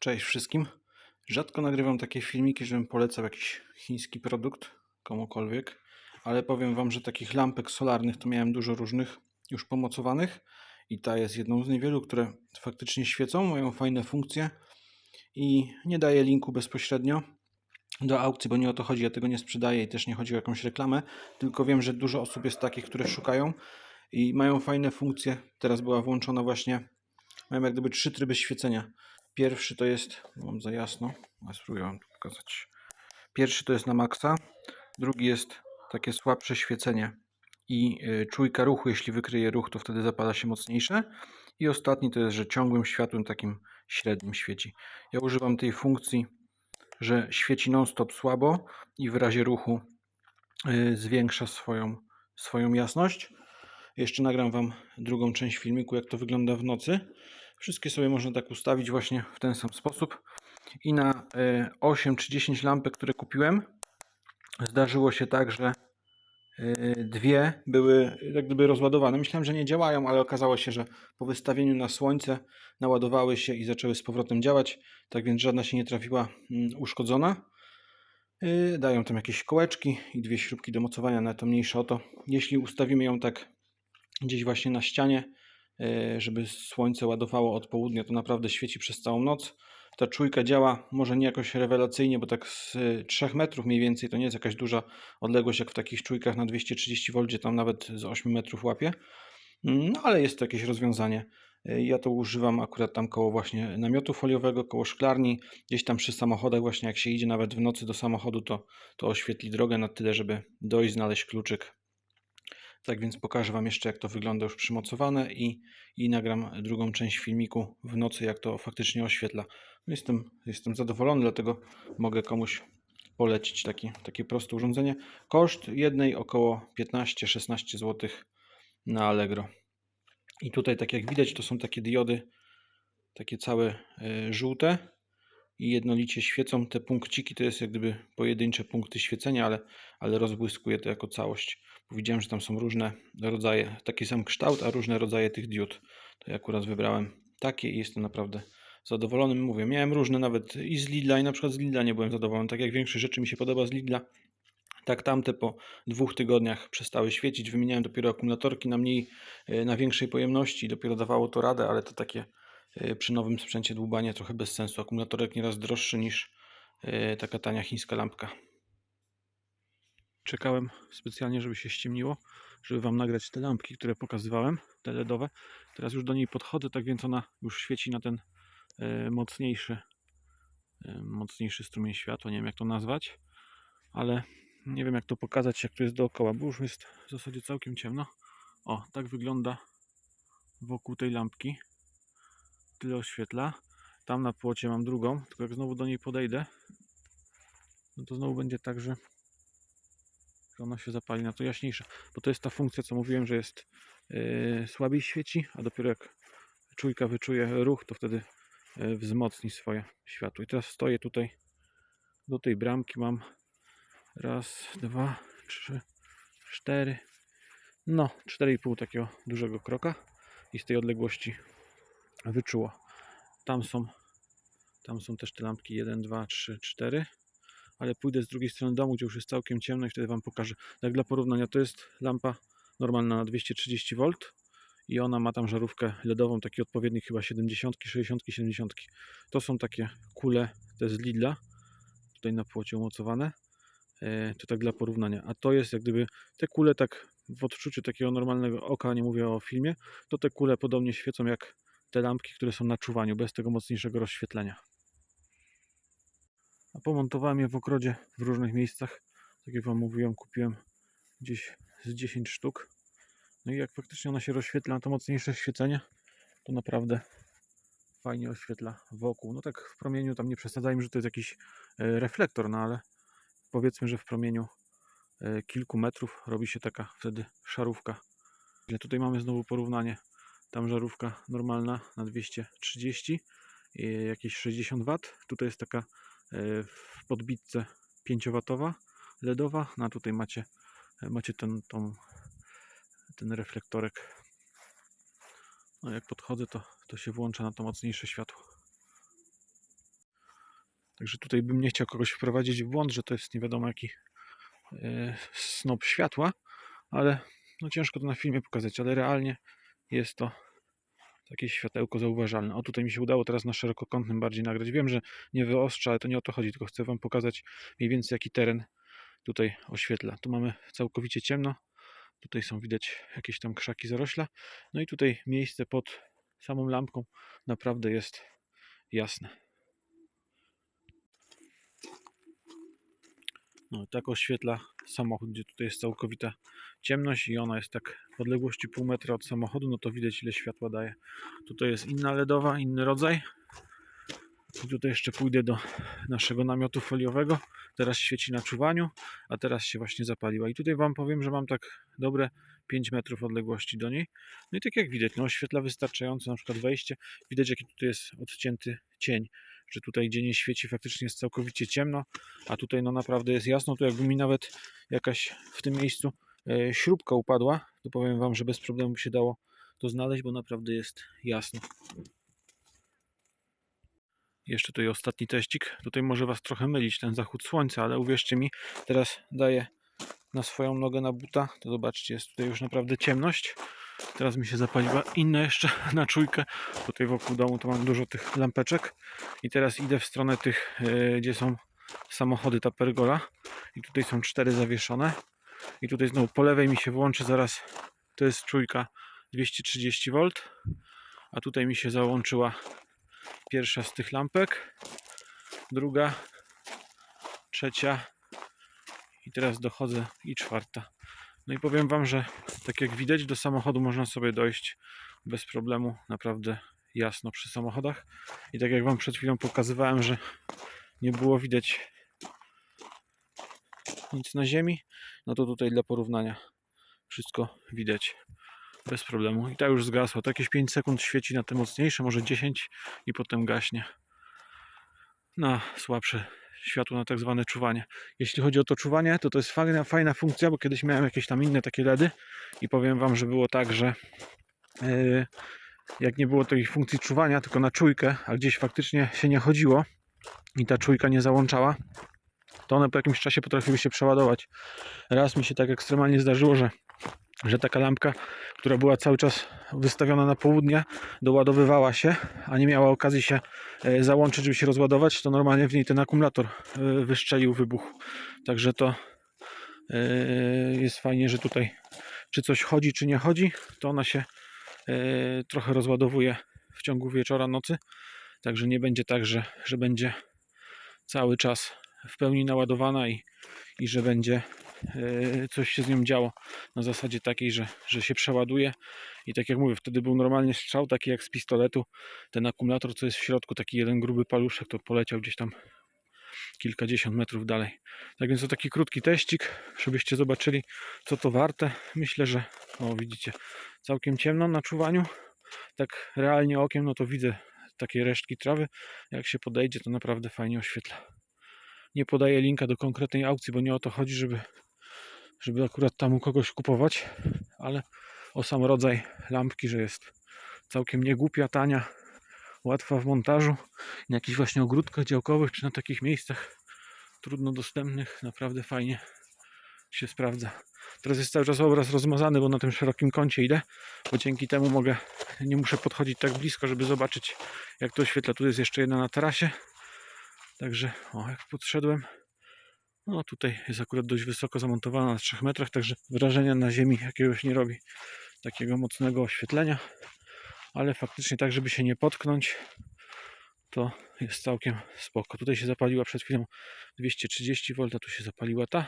Cześć wszystkim. Rzadko nagrywam takie filmiki, żebym polecał jakiś chiński produkt komukolwiek, ale powiem Wam, że takich lampek solarnych to miałem dużo różnych już pomocowanych i ta jest jedną z niewielu, które faktycznie świecą, mają fajne funkcje i nie daję linku bezpośrednio do aukcji, bo nie o to chodzi, ja tego nie sprzedaję i też nie chodzi o jakąś reklamę, tylko wiem, że dużo osób jest takich, które szukają i mają fajne funkcje. Teraz była włączona właśnie, mają jak gdyby trzy tryby świecenia. Pierwszy to jest, mam za jasno, spróbuję wam tu pokazać. Pierwszy to jest na maksa, drugi jest takie słabsze świecenie i y, czujka ruchu, jeśli wykryje ruch, to wtedy zapala się mocniejsze. I ostatni to jest, że ciągłym światłem takim średnim świeci. Ja używam tej funkcji, że świeci non-stop słabo i w razie ruchu y, zwiększa swoją, swoją jasność. Jeszcze nagram Wam drugą część filmiku, jak to wygląda w nocy. Wszystkie sobie można tak ustawić właśnie w ten sam sposób. I na y, 8 czy 10 lampek, które kupiłem, zdarzyło się tak, że y, dwie były jak gdyby rozładowane. Myślałem, że nie działają, ale okazało się, że po wystawieniu na słońce naładowały się i zaczęły z powrotem działać. Tak więc żadna się nie trafiła mm, uszkodzona. Y, Dają tam jakieś kołeczki i dwie śrubki do mocowania, na to mniejsze o to. Jeśli ustawimy ją tak gdzieś właśnie na ścianie, żeby słońce ładowało od południa, to naprawdę świeci przez całą noc. Ta czujka działa może nie jakoś rewelacyjnie, bo tak z y, 3 metrów mniej więcej to nie jest jakaś duża odległość jak w takich czujkach na 230 V, gdzie tam nawet z 8 metrów łapie. No ale jest to jakieś rozwiązanie. Y, Ja to używam akurat tam koło właśnie namiotu foliowego, koło szklarni, gdzieś tam przy samochodach właśnie jak się idzie nawet w nocy do samochodu, to, to oświetli drogę na tyle, żeby dojść, znaleźć kluczyk. Tak więc pokażę Wam jeszcze jak to wygląda już przymocowane i, i nagram drugą część filmiku w nocy jak to faktycznie oświetla. No Jestem, jestem zadowolony, dlatego mogę komuś polecić taki, takie proste urządzenie. Koszt jednej około 15-16 zł na Allegro. I tutaj, tak jak widać, to są takie diody, takie całe y, żółte i jednolicie świecą. Te punkciki to jest jak gdyby pojedyncze punkty świecenia, ale, ale rozbłyskuje to jako całość. Bo widziałem, że tam są różne rodzaje, taki sam kształt, a różne rodzaje tych diod. To ja akurat wybrałem takie i jestem naprawdę zadowolony. Mówię, miałem różne nawet i z Lidla, i na przykład z Lidla nie byłem zadowolony. Tak jak większość rzeczy mi się podoba z Lidla, tak tamte po dwóch tygodniach przestały świecić. Wymieniałem dopiero akumulatorki na mniej, e, na większej pojemności. Dopiero dawało to radę, ale to takie przy nowym sprzęcie dłubanie trochę bez sensu. Akumulatorek nieraz droższy niż e, taka tania chińska lampka. Czekałem specjalnie, żeby się ściemniło, żeby Wam nagrać te lampki, które pokazywałem, te LEDowe. Teraz już do niej podchodzę, tak więc ona już świeci na ten e, mocniejszy, e, mocniejszy strumień światła. Nie wiem jak to nazwać, ale nie wiem jak to pokazać, jak to jest dookoła, bo już jest w zasadzie całkiem ciemno. O, tak wygląda wokół tej lampki. Tyle oświetla. Tam na płocie mam drugą, tylko jak znowu do niej podejdę, no to znowu będzie tak, że ona się zapali na to jaśniejsza. Bo to jest ta funkcja, co mówiłem, że jest yy, słabiej świeci, a dopiero jak czujka wyczuje ruch, to wtedy yy, wzmocni swoje światło. I teraz stoję tutaj do tej bramki mam raz, dwa, trzy, cztery, no 4,5 takiego dużego kroka i z tej odległości wyczuło. Tam są, tam są też te lampki 1, 2, 3, 4 ale pójdę z drugiej strony domu, gdzie już jest całkiem ciemno i wtedy Wam pokażę. Tak dla porównania, to jest lampa normalna na 230 V i ona ma tam żarówkę LEDową, taki odpowiednik chyba 70, 60, 70. To są takie kule, te z Lidla, tutaj na płocie umocowane. E, To tak dla porównania. A to jest jak gdyby te kule tak w odczuciu takiego normalnego oka, nie mówię o filmie, to te kule podobnie świecą jak te lampki, które są na czuwaniu, bez tego mocniejszego rozświetlenia. A pomontowałem je w ogrodzie w różnych miejscach. Tak jak Wam mówiłem, kupiłem gdzieś z 10 sztuk. No i jak faktycznie ona się rozświetla to mocniejsze świecenie, to naprawdę fajnie oświetla wokół. No tak w promieniu, tam nie przesadzajmy, że to jest jakiś e, reflektor, no ale powiedzmy, że w promieniu e, kilku metrów robi się taka wtedy szarówka. Tutaj mamy znowu porównanie. Tam żarówka normalna na 230, e, jakieś 60 W. Tutaj jest taka e, w podbitce 5W LEDowa. No a tutaj macie, e, macie ten, tą, ten reflektorek. No jak podchodzę, to, to się włącza na to mocniejsze światło. Także tutaj bym nie chciał kogoś wprowadzić w błąd, że to jest nie wiadomo jaki e, snop światła, ale no ciężko to na filmie pokazać, ale realnie jest to takie światełko zauważalne. O tutaj mi się udało teraz na szerokokątnym bardziej nagrać. Wiem, że nie wyostrza, ale to nie o to chodzi, tylko chcę Wam pokazać mniej więcej jaki teren tutaj oświetla. Tu mamy całkowicie ciemno, tutaj są widać jakieś tam krzaki zarośla, no i tutaj miejsce pod samą lampką naprawdę jest jasne. No, tak oświetla samochód, gdzie tutaj jest całkowita ciemność i ona jest tak w odległości pół metra od samochodu, no to widać ile światła daje. Tutaj jest inna LEDowa, inny rodzaj. I tutaj jeszcze pójdę do naszego namiotu foliowego. Teraz świeci na czuwaniu, a teraz się właśnie zapaliła. I tutaj Wam powiem, że mam tak dobre 5 metrów odległości do niej. No i tak jak widać, no oświetla wystarczająco na przykład wejście. Widać jaki tutaj jest odcięty cień, że tutaj gdzie nie świeci faktycznie jest całkowicie ciemno, a tutaj no naprawdę jest jasno. Tu jakby mi nawet jakaś w tym miejscu śrubka upadła, to powiem Wam, że bez problemu się dało to znaleźć, bo naprawdę jest jasno. Jeszcze tutaj ostatni teścik. Tutaj może Was trochę mylić ten zachód słońca, ale uwierzcie mi, teraz daję na swoją nogę na buta, to zobaczcie, jest tutaj już naprawdę ciemność. Teraz mi się zapaliła inna jeszcze na czujkę. Tutaj wokół domu to mam dużo tych lampeczek. I teraz idę w stronę tych, e, gdzie są samochody, ta pergola. I tutaj są cztery zawieszone. I tutaj znowu po lewej mi się włączy zaraz, to jest czujka 230V. A tutaj mi się załączyła pierwsza z tych lampek, druga, trzecia i teraz dochodzę i czwarta. No i powiem Wam, że tak jak widać do samochodu można sobie dojść bez problemu, naprawdę jasno przy samochodach. I tak jak Wam przed chwilą pokazywałem, że nie było widać nic na ziemi, no to tutaj dla porównania wszystko widać bez problemu. I ta już zgasła. To jakieś 5 sekund świeci na te mocniejsze, może 10 i potem gaśnie na słabsze światło, na tak zwane czuwanie. Jeśli chodzi o to czuwanie, to to jest fajna, fajna funkcja, bo kiedyś miałem jakieś tam inne takie LEDy i powiem Wam, że było tak, że yy, jak nie było tej funkcji czuwania, tylko na czujkę, a gdzieś faktycznie się nie chodziło i ta czujka nie załączała, to one po jakimś czasie potrafiły się przeładować. Raz mi się tak ekstremalnie zdarzyło, że że taka lampka, która była cały czas wystawiona na południe, doładowywała się, a nie miała okazji się e, załączyć, żeby się rozładować, to normalnie w niej ten akumulator e, wyszczelił, wybuch. Także to e, jest fajnie, że tutaj czy coś chodzi, czy nie chodzi, to ona się trochę rozładowuje w ciągu wieczora, nocy. Także nie będzie tak, że, że będzie cały czas w pełni naładowana i, i że będzie e, coś się z nią działo na zasadzie takiej, że, że się przeładuje. I tak jak mówię, wtedy był normalnie strzał taki jak z pistoletu, ten akumulator co jest w środku, taki jeden gruby paluszek to poleciał gdzieś tam kilkadziesiąt metrów dalej. Tak więc to taki krótki teścik, żebyście zobaczyli co to warte. Myślę, że o widzicie, całkiem ciemno na czuwaniu, tak realnie okiem no to widzę takie resztki trawy, jak się podejdzie to naprawdę fajnie oświetla nie podaję linka do konkretnej aukcji, bo nie o to chodzi, żeby, żeby akurat tam u kogoś kupować, ale o sam rodzaj lampki, że jest całkiem niegłupia, tania, łatwa w montażu, na jakichś właśnie ogródkach działkowych, czy na takich miejscach trudno dostępnych, naprawdę fajnie się sprawdza. Teraz jest cały czas obraz rozmazany, bo na tym szerokim kącie idę, bo dzięki temu mogę, nie muszę podchodzić tak blisko, żeby zobaczyć jak to oświetla. Tu jest jeszcze jedna na tarasie, Także o, jak podszedłem, no tutaj jest akurat dość wysoko zamontowana na 3 metrach, także wrażenia na ziemi jakiegoś nie robi takiego mocnego oświetlenia, ale faktycznie tak, żeby się nie potknąć, to jest całkiem spoko. Tutaj się zapaliła przed chwilą 230V, tu się zapaliła ta.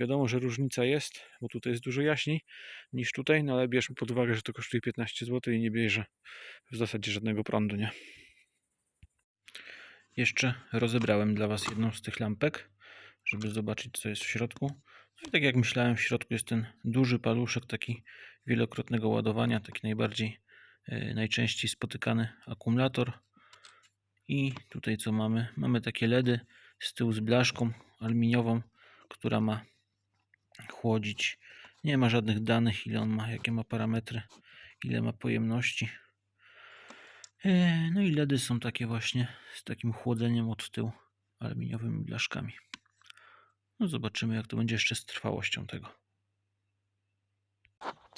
Wiadomo, że różnica jest, bo tutaj jest dużo jaśniej niż tutaj, no ale bierzmy pod uwagę, że to kosztuje 15 zł i nie bierze w zasadzie żadnego prądu, nie? Jeszcze rozebrałem dla Was jedną z tych lampek, żeby zobaczyć co jest w środku. No i tak jak myślałem, w środku jest ten duży paluszek taki wielokrotnego ładowania, taki najbardziej, yy, najczęściej spotykany akumulator. I tutaj co mamy? Mamy takie LEDy z tyłu z blaszką aluminiową, która ma chłodzić. Nie ma żadnych danych, ile on ma, jakie ma parametry, ile ma pojemności. E, no i LEDy są takie właśnie z takim chłodzeniem od tyłu. aluminiowymi blaszkami. No zobaczymy, jak to będzie jeszcze z trwałością tego.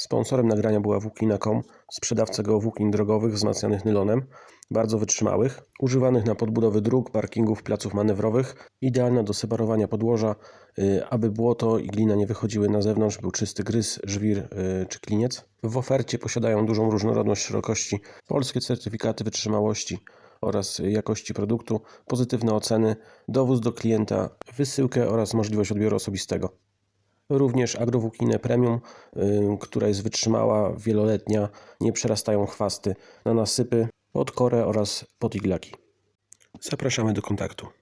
Sponsorem nagrania była Włókina.com, sprzedawca geowłókin drogowych wzmacnianych nylonem, bardzo wytrzymałych, używanych na podbudowy dróg, parkingów, placów manewrowych, idealna do separowania podłoża, y, aby błoto i glina nie wychodziły na zewnątrz, był czysty gryz, żwir y, czy kliniec. W ofercie posiadają dużą różnorodność szerokości, polskie certyfikaty wytrzymałości oraz jakości produktu, pozytywne oceny, dowóz do klienta, wysyłkę oraz możliwość odbioru osobistego. Również agrowłókinę premium, y, która jest wytrzymała, wieloletnia, nie przerastają chwasty na nasypy, pod korę oraz pod iglaki. Zapraszamy do kontaktu.